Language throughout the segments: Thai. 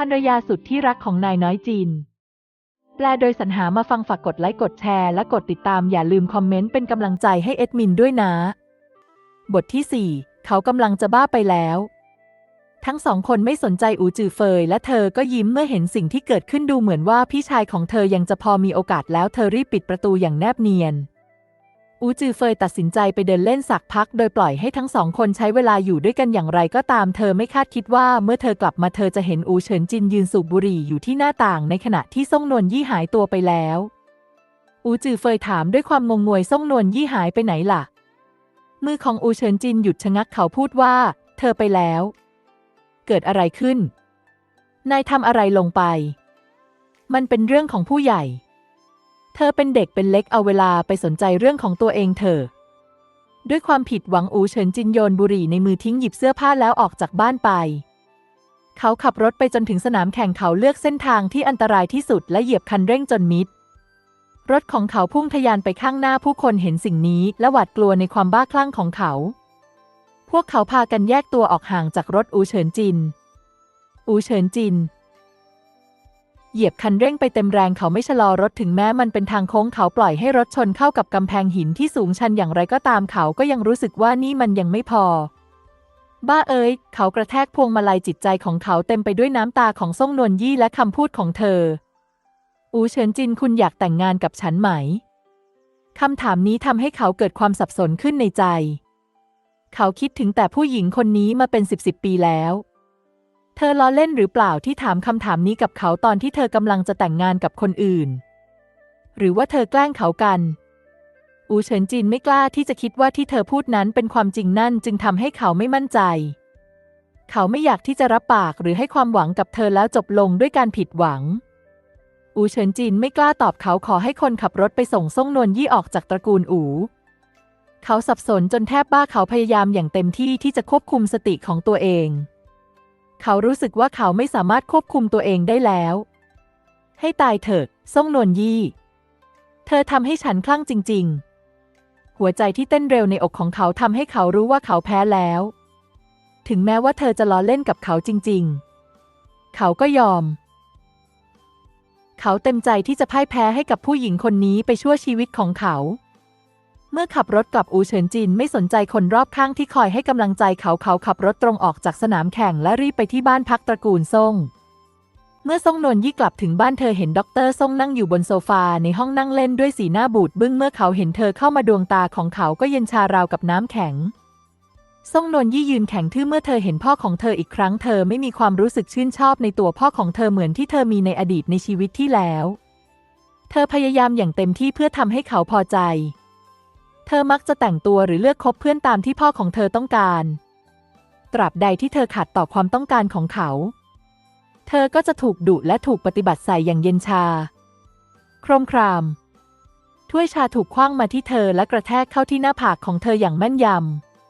ภรรยาสุดที่รักของนายน้อยจีน แปลโดยสรรหามาฟังฝากกดไลค์กดแชร์และกดติดตามอย่าลืมคอมเมนต์เป็นกำลังใจให้เอ็ดมินด้วยนะ บทที่ 4 เขากำลังจะบ้าไปแล้ว ทั้งสองคนไม่สนใจอูจือเฟย และเธอก็ยิ้มเมื่อเห็นสิ่งที่เกิดขึ้นดูเหมือนว่าพี่ชายของเธอยังจะพอมีโอกาสแล้วเธอรีบปิดประตูอย่างแนบเนียน อูจือเฟยตัดสินใจไปเดินเล่นสักพัก โดยปล่อยให้ทั้งสองคนใช้เวลาอยู่ด้วยกันอย่างไรก็ตาม เธอไม่คาดคิดว่าเมื่อเธอกลับมาเธอจะเห็นอูเฉินจินยืนสูบบุหรี่อยู่ที่หน้าต่างในขณะที่ซ่งนวลยี่หายตัวไปแล้ว อูจือเฟยถามด้วยความงงงวยซ่งนวลยี่หายไปไหนล่ะ มือของอูเฉินจินหยุดชะงักเขาพูดว่า เธอไปแล้ว เกิดอะไรขึ้น นายทำอะไรลงไป มันเป็นเรื่องของผู้ใหญ่ เธอเป็นเด็กเป็นเล็กเอาเวลาไปสนใจเรื่องของตัวเองเถอะด้วยความผิดหวังอูเฉินจินโยนบุหรี่ในมือทิ้งหยิบเสื้อผ้าแล้วออกจากบ้านไป เขาขับรถไปจนถึงสนามแข่งเขาเลือกเส้นทางที่อันตรายที่สุดและเหยียบคันเร่งจนมิด รถของเขาพุ่งทะยานไปข้างหน้าผู้คนเห็นสิ่งนี้และหวาดกลัวในความบ้าคลั่งของเขา พวกเขาพากันแยกตัวออกห่างจากรถอูเฉินจิน อูเฉินจิน เหยียบคันเร่งไปเต็มแรงเขาไม่ชะลอรถถึงแม้มันเป็นทางโค้งเขาปล่อยให้รถชนเข้ากับกำแพงหินที่สูงชันอย่างไรก็ตามเขาก็ยังรู้สึกว่านี่มันยังไม่พอ บ้าเอ้ยเขากระแทกพวงมาลัยจิตใจของเขาเต็มไปด้วยน้ำตาของซ่งนวลยี่และคำพูดของเธอ อูเฉินจินคุณอยากแต่งงานกับฉันไหมคำถามนี้ทำให้เขาเกิดความสับสนขึ้นในใจ เขาคิดถึงแต่ผู้หญิงคนนี้มาเป็นสิบสิบปีแล้ว เธอล้อเล่นหรือเปล่าที่ถามคำถามนี้กับเขาตอนที่เธอกำลังจะแต่งงานกับคนอื่น หรือว่าเธอแกล้งเขากัน อูเฉินจินไม่กล้าที่จะคิดว่าที่เธอพูดนั้นเป็นความจริงนั่นจึงทำให้เขาไม่มั่นใจ เขาไม่อยากที่จะรับปากหรือให้ความหวังกับเธอแล้วจบลงด้วยการผิดหวัง อูเฉินจินไม่กล้าตอบเขาขอให้คนขับรถไปส่งซ่งนวลยี่ออกจากตระกูลอูเขาสับสนจนแทบบ้าเขาพยายามอย่างเต็มที่ที่จะควบคุมสติของตัวเอง เขารู้สึกว่าเขาไม่สามารถควบคุมตัวเองได้แล้ว ให้ตายเถิดซ่งนวลยี่ เธอทำให้ฉันคลั่งจริง ๆ หัวใจที่เต้นเร็วในอกของเขาทำให้เขารู้ว่าเขาแพ้แล้ว ถึงแม้ว่าเธอจะล้อเล่นกับเขาจริง ๆ เขาก็ยอม เขาเต็มใจที่จะพ่ายแพ้ให้กับผู้หญิงคนนี้ไปชั่วชีวิตของเขา เมื่อขับรถกลับอูเฉินจินไม่สนใจคนรอบข้างที่คอยให้กำลังใจเขาเขาขับรถตรงออกจากสนามแข่งและรีบไปที่บ้านพักตระกูลซ่ง เมื่อซ่งนนยี่กลับถึงบ้านเธอเห็นด็อกเตอร์ซ่งนั่งอยู่บนโซฟาในห้องนั่งเล่นด้วยสีหน้าบูดบึ้งเมื่อเขาเห็นเธอเข้ามาดวงตาของเขาก็เย็นชาราวกับน้ำแข็งซ่งนนยี่ยืนแข็งทื่อเมื่อเธอเห็นพ่อของเธออีกครั้งเธอไม่มีความรู้สึกชื่นชอบในตัวพ่อของเธอเหมือนที่เธอมีในอดีตในชีวิตที่แล้ว เธอพยายามอย่างเต็มที่เพื่อทำให้เขาพอใจ เธอมักจะแต่งตัวหรือเลือกคบเพื่อนตามที่พ่อของเธอต้องการ ตราบใดที่เธอขัดต่อความต้องการของเขา เธอก็จะถูกดุและถูกปฏิบัติใส่อย่างเย็นชา โครมคราม ถ้วยชาถูกคว้างมาที่เธอและกระแทกเข้าที่หน้าผากของเธออย่างแม่นย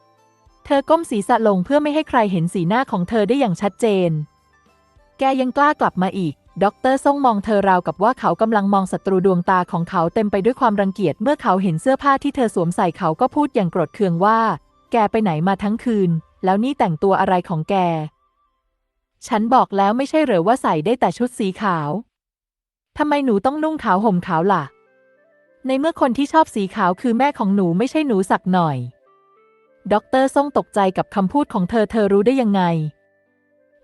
ำ เธอก้มศีรษะลงเพื่อไม่ให้ใครเห็นสีหน้าของเธอได้อย่างชัดเจน แกยังกล้ากลับมาอีก ด็อกเตอร์ส่งมองเธอราวกับว่าเขากำลังมองศัตรูดวงตาของเขาเต็มไปด้วยความรังเกียจเมื่อเขาเห็นเสื้อผ้าที่เธอสวมใส่เขาก็พูดอย่างโกรธเคืองว่า แกไปไหนมาทั้งคืน แล้วนี่แต่งตัวอะไรของแก ฉันบอกแล้วไม่ใช่เหรอว่าใส่ได้แต่ชุดสีขาวทำไมหนูต้องนุ่งขาวห่มขาวล่ะ ในเมื่อคนที่ชอบสีขาวคือแม่ของหนูไม่ใช่หนูสักหน่อยด็อกเตอร์ส่งตกใจกับคำพูดของเธอเธอรู้ได้ยังไง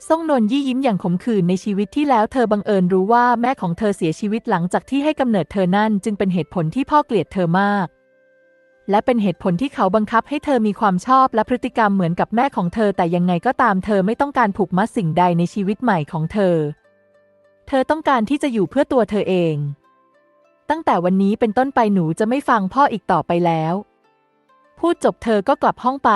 ส่งนนยี่ยิ้มอย่างขมขื่นในชีวิตที่แล้วเธอบังเอิญรู้ว่าแม่ของเธอเสียชีวิตหลังจากที่ให้กำเนิดเธอนั่นจึงเป็นเหตุผลที่พ่อเกลียดเธอมาก และเป็นเหตุผลที่เขาบังคับให้เธอมีความชอบและพฤติกรรมเหมือนกับแม่ของเธอ แต่ยังไงก็ตามเธอไม่ต้องการผูกมัดสิ่งใดในชีวิตใหม่ของเธอ เธอต้องการที่จะอยู่เพื่อตัวเธอเอง ตั้งแต่วันนี้เป็นต้นไปหนูจะไม่ฟังพ่ออีกต่อไปแล้ว พูดจบเธอก็กลับห้องไป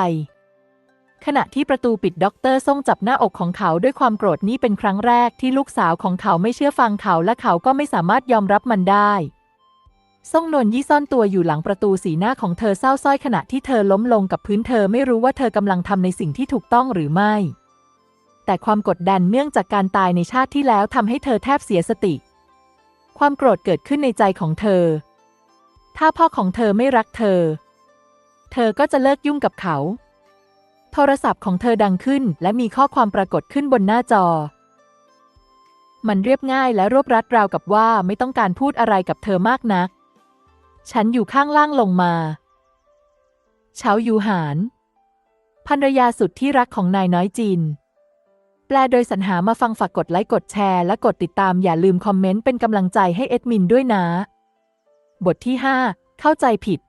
ขณะที่ประตูปิดด็อกเตอร์ส่งจับหน้าอกของเขาด้วยความโกรธนี่เป็นครั้งแรกที่ลูกสาวของเขาไม่เชื่อฟังเขาและเขาก็ไม่สามารถยอมรับมันได้ส่งนนยี่ซ่อนตัวอยู่หลังประตูสีหน้าของเธอเศร้าส้อยขณะที่เธอล้มลงกับพื้นเธอไม่รู้ว่าเธอกำลังทำในสิ่งที่ถูกต้องหรือไม่ แต่ความกดดันเนื่องจากการตายในชาติที่แล้วทำให้เธอแทบเสียสติ ความโกรธเกิดขึ้นในใจของเธอ ถ้าพ่อของเธอไม่รักเธอ เธอก็จะเลิกยุ่งกับเขา โทรศัพท์ของเธอดังขึ้น และมีข้อความปรากฏขึ้นบนหน้าจอ มันเรียบง่ายและรวบรัดราวกับว่าไม่ต้องการพูดอะไรกับเธอมากนัก ฉันอยู่ข้างล่างลงมาเฉายูหานภรรยาสุดที่รักของนายน้อยจินแปลโดยสรรหามาฟังฝากกดไลค์กดแชร์และกดติดตามอย่าลืมคอมเมนต์เป็นกำลังใจให้เอ็ดมินด้วยนะ บทที่ 5 เข้าใจผิด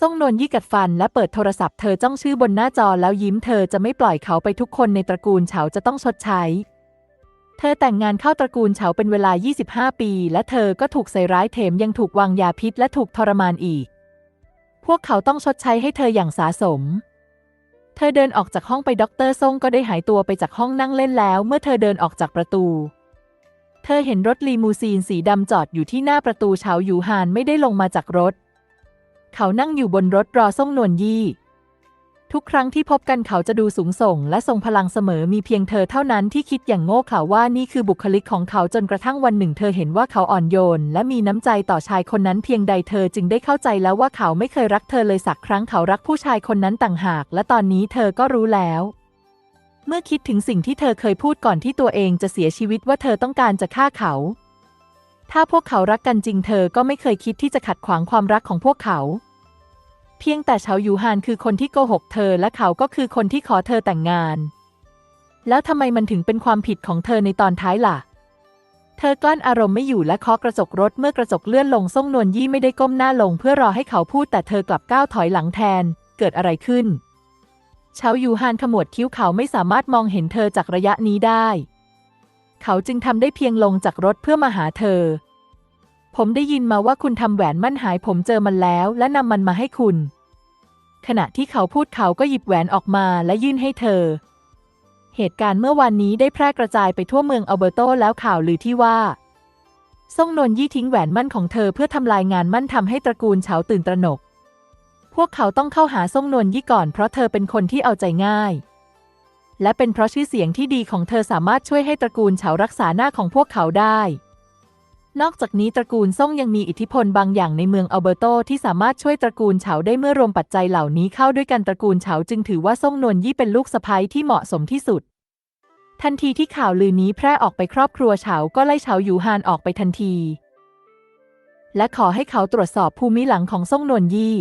ส่งนนยี่กัดฟันและเปิดโทรศัพท์เธอจ้องชื่อบนหน้าจอแล้วยิ้มเธอจะไม่ปล่อยเขาไปทุกคนในตระกูลเฉาจะต้องชดใช้ เธอแต่งงานเข้าตระกูลเฉาเป็นเวลา 25 ปี และเธอก็ถูกใส่ร้ายเถมยังถูกวางยาพิษและถูกทรมานอีก พวกเขาต้องชดใช้ให้เธออย่างสาสม เธอเดินออกจากห้องไปด็อกเตอร์ซ่งก็ได้หายตัวไปจากห้องนั่งเล่นแล้ว เมื่อเธอเดินออกจากประตูเธอเห็นรถลีมูซีนสีดำจอดอยู่ที่หน้าประตูเฉาหยูฮานไม่ได้ลงมาจากรถ เขานั่งอยู่บนรถรอส่งนวนยี่ ทุกครั้งที่พบกันเขาจะดูสูงส่ง และทรงพลังเสมอมีเพียงเธอเท่านั้นที่คิดอย่างโง่เขลาว่านี่คือบุคลิกของเขาจนกระทั่งวันหนึ่ง เธอเห็นว่าเขาอ่อนโยน และมีน้ำใจต่อชายคนนั้นเพียงใดเธอจึงได้เข้าใจแล้วว่าเขาไม่เคยรักเธอเลยสักครั้งเขารักผู้ชายคนนั้นต่างหาก และตอนนี้เธอก็รู้แล้วเมื่อคิดถึงสิ่งที่เธอเคยพูดก่อนที่ตัวเองจะเสียชีวิตว่าเธอต้องการจะฆ่าเขา ถ้าพวกเขารักกันจริงเธอก็ไม่เคยคิดที่จะขัดขวางความรักของพวกเขา เพียงแต่เฉาหยูฮานคือคนที่โกหกเธอและเขาก็คือคนที่ขอเธอแต่งงาน แล้วทำไมมันถึงเป็นความผิดของเธอในตอนท้ายล่ะ เธอกลั้นอารมณ์ไม่อยู่และเคาะกระจกรถเมื่อกระจกเลื่อนลงส่งนวลยี่ไม่ได้ก้มหน้าลงเพื่อรอให้เขาพูดแต่เธอกลับก้าวถอยหลังแทน เกิดอะไรขึ้นเฉาหยูฮานขมวดคิ้วเขาไม่สามารถมองเห็นเธอจากระยะนี้ได้ เขาจึงทำได้เพียงลงจากรถเพื่อมาหาเธอ ผมได้ยินมาว่าคุณทำแหวนมั่นหายผมเจอมันแล้ว และนำมันมาให้คุณ ขณะที่เขาพูดเขาก็หยิบแหวนออกมาและยื่นให้เธอ เหตุการณ์เมื่อวานนี้ได้แพร่กระจายไปทั่วเมืองอัลเบอร์โตแล้วข่าวลือที่ว่าซ่งนนยี่ทิ้งแหวนมั่นของเธอเพื่อทำลายงานมั่นทำให้ตระกูลเฉาตื่นตระหนก พวกเขาต้องเข้าหาซ่งนนยี่ก่อนเพราะเธอเป็นคนที่เอาใจง่าย และเป็นเพราะชื่อเสียงที่ดีของเธอสามารถช่วยให้ตระกูลเฉารักษาหน้าของพวกเขาได้ นอกจากนี้ตระกูลซ่งยังมีอิทธิพลบางอย่างในเมืองอัลเบอร์โตที่สามารถช่วยตระกูลเฉาได้เมื่อรวมปัจจัยเหล่านี้เข้าด้วยกันตระกูลเฉาจึงถือว่าซ่งนวลยี่เป็นลูกสะใภ้ที่เหมาะสมที่สุด ทันทีที่ข่าวลือนี้แพร่ออกไปครอบครัวเฉาก็ไล่เฉาหยูฮานออกไปทันที และขอให้เขาตรวจสอบภูมิหลังของซ่งนวลยี่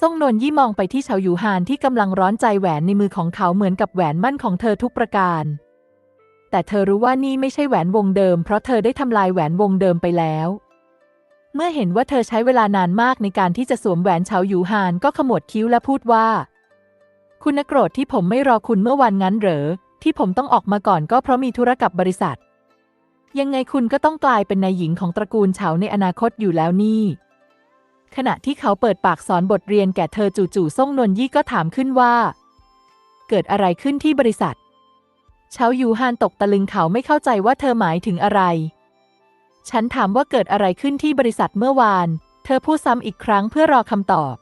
ซ่งนวลยี่มองไปที่เฉาหยูฮานที่กำลังร้อนใจแหวนในมือของเขาเหมือนกับแหวนมั่นของเธอทุกประการ แต่เธอรู้ว่านี่ไม่ใช่แหวนวงเดิม เพราะเธอได้ทำลายแหวนวงเดิมไปแล้ว เมื่อเห็นว่าเธอใช้เวลานานมากในการที่จะสวมแหวนเฉาหยูฮานก็ขมวดคิ้วและพูดว่า คุณนโกรธที่ผมไม่รอคุณเมื่อวันงั้นเหรอ ที่ผมต้องออกมาก่อนก็เพราะมีธุระกับบริษัท ยังไงคุณก็ต้องกลายเป็นนายหญิงของตระกูลเฉาในอนาคตอยู่แล้วนี่ ขณะที่เขาเปิดปากสอนบทเรียนแก่เธอจู่ๆส่งนนยี่ก็ถามขึ้นว่า เกิดอะไรขึ้นที่บริษัท เฉายูฮานตกตะลึงเขาไม่เข้าใจว่าเธอหมายถึงอะไร ฉันถามว่าเกิดอะไรขึ้นที่บริษัทเมื่อวาน เธอพูดซ้ำอีกครั้งเพื่อรอคำตอบ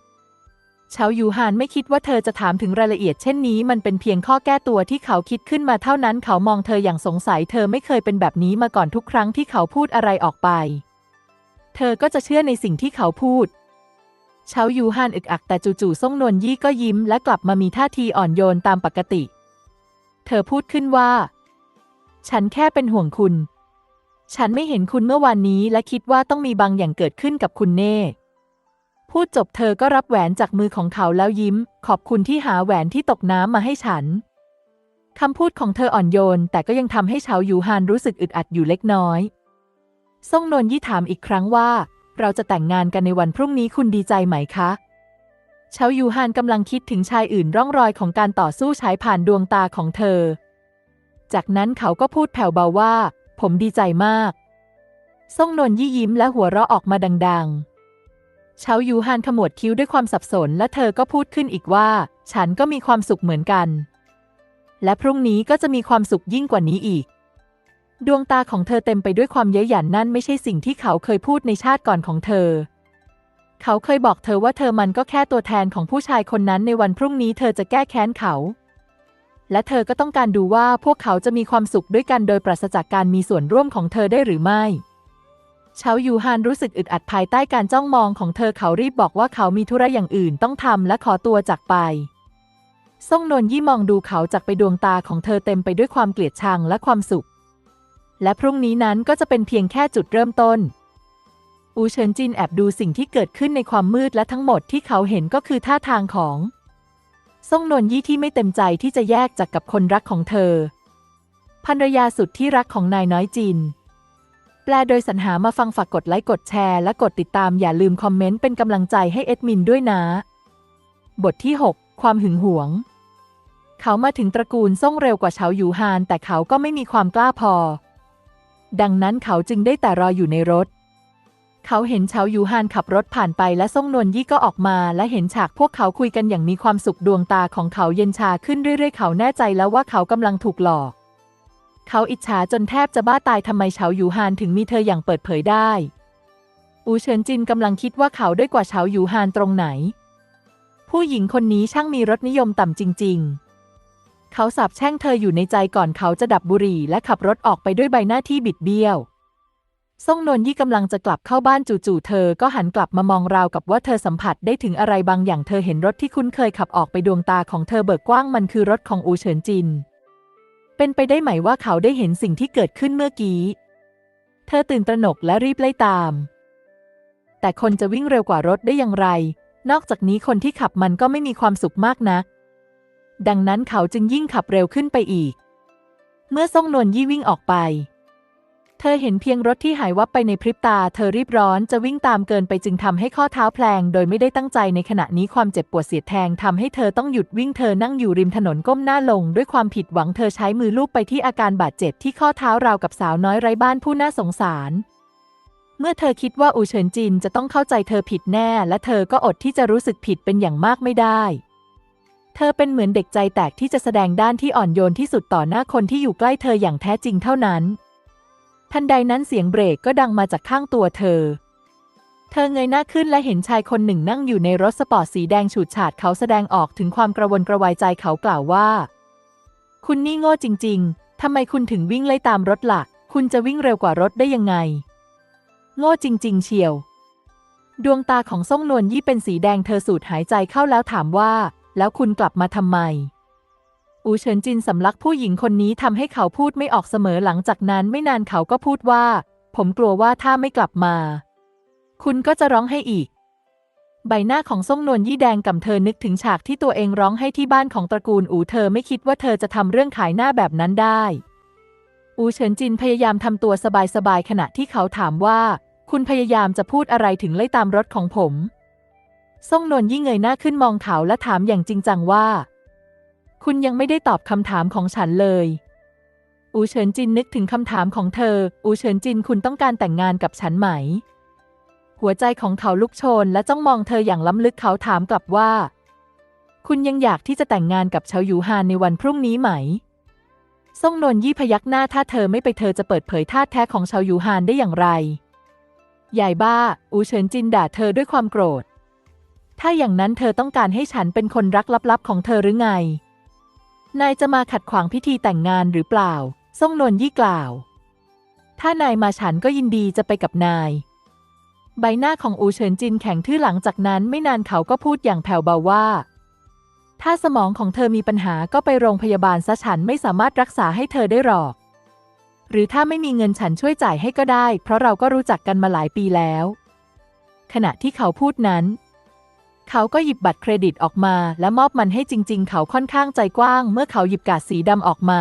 เฉายูฮานไม่คิดว่าเธอจะถามถึงรายละเอียดเช่นนี้ มันเป็นเพียงข้อแก้ตัวที่เขาคิดขึ้นมาเท่านั้น เขามองเธออย่างสงสัย เธอไม่เคยเป็นแบบนี้มาก่อนทุกครั้งที่เขาพูดอะไรออกไป เธอก็จะเชื่อในสิ่งที่เขาพูดเฉายูฮานอึกอักแต่จู่ๆส่งนวลยี่ก็ยิ้มและกลับมามีท่าทีอ่อนโยนตามปกติ เธอพูดขึ้นว่า ฉันแค่เป็นห่วงคุณ ฉันไม่เห็นคุณเมื่อวานนี้และคิดว่าต้องมีบางอย่างเกิดขึ้นกับคุณแน่ พูดจบเธอก็รับแหวนจากมือของเขาแล้วยิ้ม ขอบคุณที่หาแหวนที่ตกน้ำมาให้ฉัน คำพูดของเธออ่อนโยน แต่ก็ยังทำให้เฉาหยูฮานรู้สึกอึดอัดอยู่เล็กน้อยซ่งนนยี่ถามอีกครั้งว่า เราจะแต่งงานกันในวันพรุ่งนี้คุณดีใจไหมคะ เฉายูฮานกำลังคิดถึงชายอื่นร่องรอยของการต่อสู้ฉายผ่านดวงตาของเธอ จากนั้นเขาก็พูดแผ่วเบาว่า ผมดีใจมาก ซ่งนนยี่ยิ้มและหัวเราะออกมาดัง ๆเฉายูฮานขมวดคิ้วด้วยความสับสนและเธอก็พูดขึ้นอีกว่า ฉันก็มีความสุขเหมือนกัน และพรุ่งนี้ก็จะมีความสุขยิ่งกว่านี้อีก ดวงตาของเธอเต็มไปด้วยความเย้ยหยันนั่นไม่ใช่สิ่งที่เขาเคยพูดในชาติก่อนของเธอ เขาเคยบอกเธอว่าเธอมันก็แค่ตัวแทนของผู้ชายคนนั้นในวันพรุ่งนี้เธอจะแก้แค้นเขา และเธอก็ต้องการดูว่าพวกเขาจะมีความสุขด้วยกันโดยปราศจากการมีส่วนร่วมของเธอได้หรือไม่เฉายูฮานรู้สึกอึดอัดภายใต้การจ้องมองของเธอเขารีบบอกว่าเขามีธุระอย่างอื่นต้องทำและขอตัวจากไปซ่งนนยี่มองดูเขาจากไปดวงตาของเธอเต็มไปด้วยความเกลียดชังและความสุข และพรุ่งนี้นั้นก็จะเป็นเพียงแค่จุดเริ่มต้น อูเฉินจินแอบดูสิ่งที่เกิดขึ้นในความมืดและทั้งหมดที่เขาเห็นก็คือท่าทางของซ่งนนยี่ที่ไม่เต็มใจที่จะแยกจากกับคนรักของเธอภรรยาสุดที่รักของนายน้อยจิน แปลโดยสรรหามาฟังฝากกดไลค์กดแชร์และกดติดตามอย่าลืมคอมเมนต์เป็นกำลังใจให้เอ็ดมินด้วยนะ บทที่ 6 ความหึงหวง เขามาถึงตระกูลซ่งเร็วกว่าเฉาหยูฮาน แต่เขาก็ไม่มีความกล้าพอ ดังนั้นเขาจึงได้แต่รออยู่ในรถ เขาเห็นเฉาหยูฮานขับรถผ่านไปและซ่งนวลยี่ก็ออกมา และเห็นฉากพวกเขาคุยกันอย่างมีความสุขดวงตาของเขาเย็นชาขึ้นเรื่อยๆ เขาแน่ใจแล้วว่าเขากำลังถูกหลอก เขาอิจฉาจนแทบจะบ้าตายทำไมเฉาหยูฮานถึงมีเธออย่างเปิดเผยได้ อูเฉินจินกำลังคิดว่าเขาด้อยกว่าเฉาหยูฮานตรงไหน ผู้หญิงคนนี้ช่างมีรสนิยมต่ำจริง ๆ เขาสาบแช่งเธออยู่ในใจก่อนเขาจะดับบุหรี่และขับรถออกไปด้วยใบหน้าที่บิดเบี้ยว ซ่งนนยี่กำลังจะกลับเข้าบ้านจู่ๆเธอก็หันกลับมามองราวกับว่าเธอสัมผัสได้ถึงอะไรบางอย่างเธอเห็นรถที่คุ้นเคยขับออกไปดวงตาของเธอเบิกกว้างมันคือรถของอูเฉินจิน เป็นไปได้ไหมว่าเขาได้เห็นสิ่งที่เกิดขึ้นเมื่อกี้ เธอตื่นตระหนกและรีบไล่ตาม แต่คนจะวิ่งเร็วกว่ารถได้อย่างไร นอกจากนี้คนที่ขับมันก็ไม่มีความสุขมากนัก ดังนั้นเขาจึงยิ่งขับเร็วขึ้นไปอีก เมื่อซ่งนวลยี่วิ่งออกไป เธอเห็นเพียงรถที่หายวับไปในพริบตา เธอรีบร้อนจะวิ่งตามเกินไปจึงทำให้ข้อเท้าแพลง โดยไม่ได้ตั้งใจในขณะนี้ความเจ็บปวดเสียดแทงทำให้เธอต้องหยุดวิ่งเธอนั่งอยู่ริมถนนก้มหน้าลง ด้วยความผิดหวังเธอใช้มือลูบไปที่อาการบาดเจ็บที่ข้อเท้าราวกับสาวน้อยไร้บ้านผู้น่าสงสาร เมื่อเธอคิดว่าอูเฉินจินจะต้องเข้าใจเธอผิดแน่ และเธอก็อดที่จะรู้สึกผิดเป็นอย่างมากไม่ได้เธอเป็นเหมือนเด็กใจแตกที่จะแสดงด้านที่อ่อนโยนที่สุดต่อหน้าคนที่อยู่ใกล้เธออย่างแท้จริงเท่านั้น ทันใดนั้นเสียงเบรกก็ดังมาจากข้างตัวเธอ เธอเงยหน้าขึ้นและเห็นชายคนหนึ่งนั่งอยู่ในรถสปอร์ตสีแดงฉูดฉาดเขาแสดงออกถึงความกระวนกระวายใจเขากล่าวว่า คุณนี่โง่จริง ๆ ทำไมคุณถึงวิ่งไล่ตามรถหลัก คุณจะวิ่งเร็วกว่ารถได้ยังไง โง่จริง ๆ เชียว ดวงตาของซ่งนวลยี่เป็นสีแดงเธอสูดหายใจเข้าแล้วถามว่า แล้วคุณกลับมาทำไม อูเฉินจินสำลักผู้หญิงคนนี้ทำให้เขาพูดไม่ออกเสมอหลังจากนั้นไม่นานเขาก็พูดว่า ผมกลัวว่าถ้าไม่กลับมา คุณก็จะร้องให้อีก ใบหน้าของซ่งนวลยี่แดงกับเธอนึกถึงฉากที่ตัวเองร้องให้ที่บ้านของตระกูลอูเธอไม่คิดว่าเธอจะทำเรื่องขายหน้าแบบนั้นได้ อูเฉินจินพยายามทำตัวสบายๆขณะที่เขาถามว่า คุณพยายามจะพูดอะไรถึงไล่ตามรถของผมซ่งนวลยี่เงยหน้าขึ้นมองเขาและถามอย่างจริงจังว่า คุณยังไม่ได้ตอบคำถามของฉันเลย อูเฉินจินนึกถึงคำถามของเธอ อูเฉินจินคุณต้องการแต่งงานกับฉันไหม หัวใจของเขาลุกโชนและจ้องมองเธออย่างล้ำลึกเขาถามกลับว่า คุณยังอยากที่จะแต่งงานกับเฉาหยูฮานในวันพรุ่งนี้ไหมซ่งนนยี่พยักหน้าถ้าเธอไม่ไปเธอจะเปิดเผยท่าแท้ของเฉาหยูฮานได้อย่างไร ใหญ่บ้า อูเฉินจินด่าเธอด้วยความโกรธ ถ้าอย่างนั้นเธอต้องการให้ฉันเป็นคนรักลับๆของเธอหรือไง นายจะมาขัดขวางพิธีแต่งงานหรือเปล่า ซ่งนนยี่กล่าว ถ้านายมาฉันก็ยินดีจะไปกับนาย ใบหน้าของอูเฉินจินแข็งทื่อหลังจากนั้นไม่นานเขาก็พูดอย่างแผ่วเบาว่า ถ้าสมองของเธอมีปัญหาก็ไปโรงพยาบาลซะฉันไม่สามารถรักษาให้เธอได้หรอก หรือถ้าไม่มีเงินฉันช่วยจ่ายให้ก็ได้ เพราะเราก็รู้จักกันมาหลายปีแล้ว ขณะที่เขาพูดนั้น เขาก็หยิบบัตรเครดิตออกมา และมอบมันให้จริง ๆ เขาค่อนข้างใจกว้าง เมื่อเขาหยิบกาดสีดำออกมา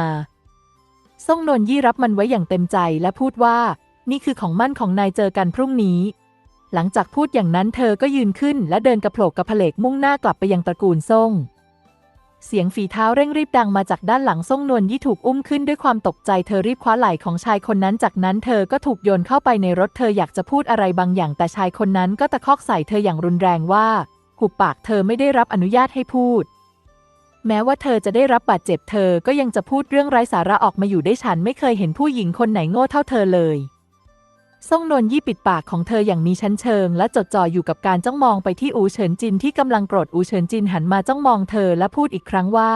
ซ่งนนยี่รับมันไว้อย่างเต็มใจและพูดว่า นี่คือของมั่นของนายเจอกันพรุ่งนี้ หลังจากพูดอย่างนั้นเธอก็ยืนขึ้นและเดินกระโผลกกระเพลกมุ่งหน้ากลับไปยังตระกูลซ่ง เสียงฝีเท้าเร่งรีบดังมาจากด้านหลังซ่งนวลยี่ถูกอุ้มขึ้นด้วยความตกใจเธอรีบคว้าไหล่ของชายคนนั้น จากนั้นเธอก็ถูกโยนเข้าไปในรถเธออยากจะพูดอะไรบางอย่างแต่ชายคนนั้นก็ตะคอกใส่เธออย่างรุนแรงว่า หุบปากเธอไม่ได้รับอนุญาตให้พูด แม้ว่าเธอจะได้รับบาดเจ็บเธอก็ยังจะพูดเรื่องไร้สาระออกมาอยู่ได้ฉันไม่เคยเห็นผู้หญิงคนไหนโง่เท่าเธอเลยซ่งนนยี่ปิดปากของเธออย่างมีชั้นเชิง และจดจ่ออยู่กับการจ้องมองไปที่อูเฉินจินที่กำลังโกรธอูเฉินจินหันมาจ้องมองเธอและพูดอีกครั้งว่า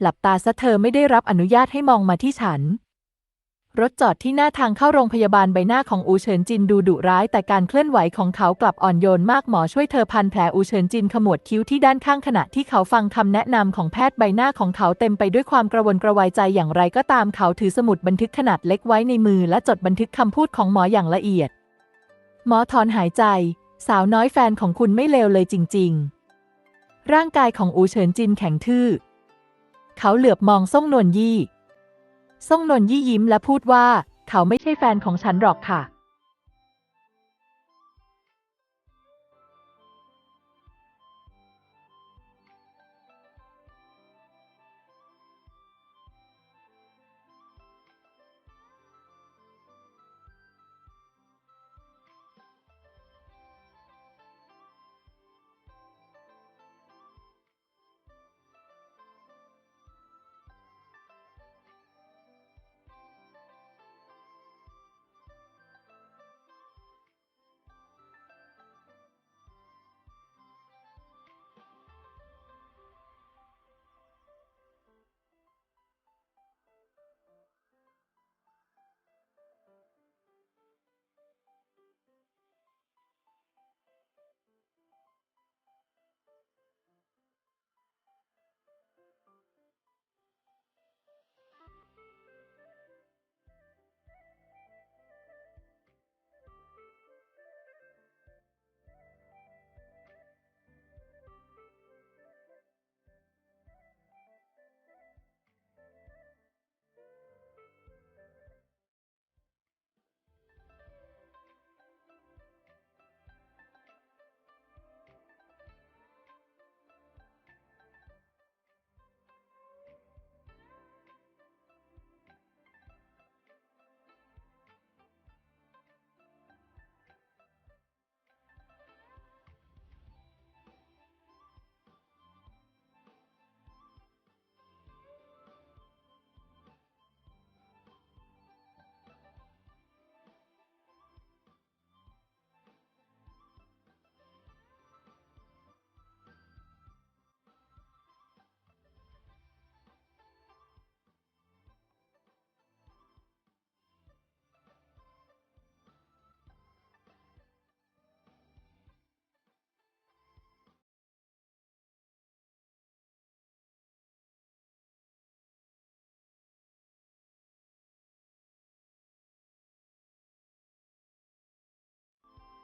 หลับตาซะเธอไม่ได้รับอนุญาตให้มองมาที่ฉัน รถจอดที่หน้าทางเข้าโรงพยาบาลใบหน้าของอูเฉินจินดูดุร้าย แต่การเคลื่อนไหวของเขากลับอ่อนโยนมากหมอช่วยเธอพันแผลอูเฉินจินขมวดคิ้วที่ด้านข้างขณะที่เขาฟังคำแนะนำของแพทย์ใบหน้าของเขาเต็มไปด้วยความกระวนกระวายใจอย่างไรก็ตามเขาถือสมุดบันทึกขนาดเล็กไว้ในมือและจดบันทึกคำพูดของหมออย่างละเอียด หมอถอนหายใจ สาวน้อยแฟนของคุณไม่เลวเลยจริง ๆ ร่างกายของอูเฉินจินแข็งทื่อ เขาเหลือบมองซ่งนวลยี่ ซ่งนนยี่ยิ้มและพูดว่า เขาไม่ใช่แฟนของฉันหรอกค่ะ